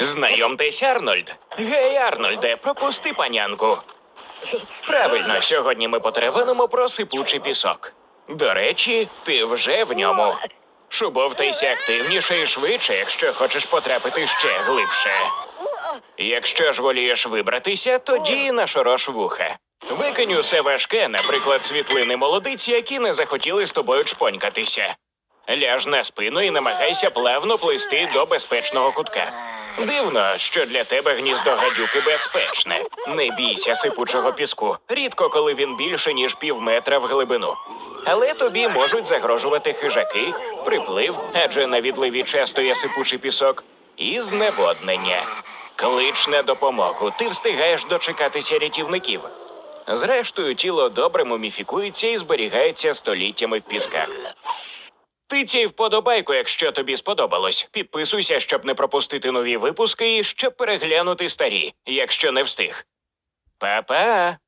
Знайомтесь, Арнольд. Гей, Арнольде, пропусти панянку. Правильно, сьогодні ми потеревенимо про сипучий пісок. До речі, ти вже в ньому. Шубовтайся активніше і швидше, якщо хочеш потрапити ще глибше. Якщо ж волієш вибратися, тоді нашорош вуха. Викинь усе важке, наприклад, світлини молодиць, які не захотіли з тобою чпонькатися. Ляж на спину і намагайся плавно плисти до безпечного кутка. Дивно, що для тебе гніздо гадюки безпечне. Не бійся сипучого піску. Рідко коли він більше ніж пів метра в глибину. Але тобі можуть загрожувати хижаки, приплив, адже на відливі часто є сипучий пісок, і зневоднення. Клич на допомогу. Ти встигаєш дочекатися рятівників. Зрештою, тіло добре муміфікується і зберігається століттями в пісках. Тицяй вподобайку, якщо тобі сподобалось. Підписуйся, щоб не пропустити нові випуски і щоб переглянути старі, якщо не встиг. Па-па!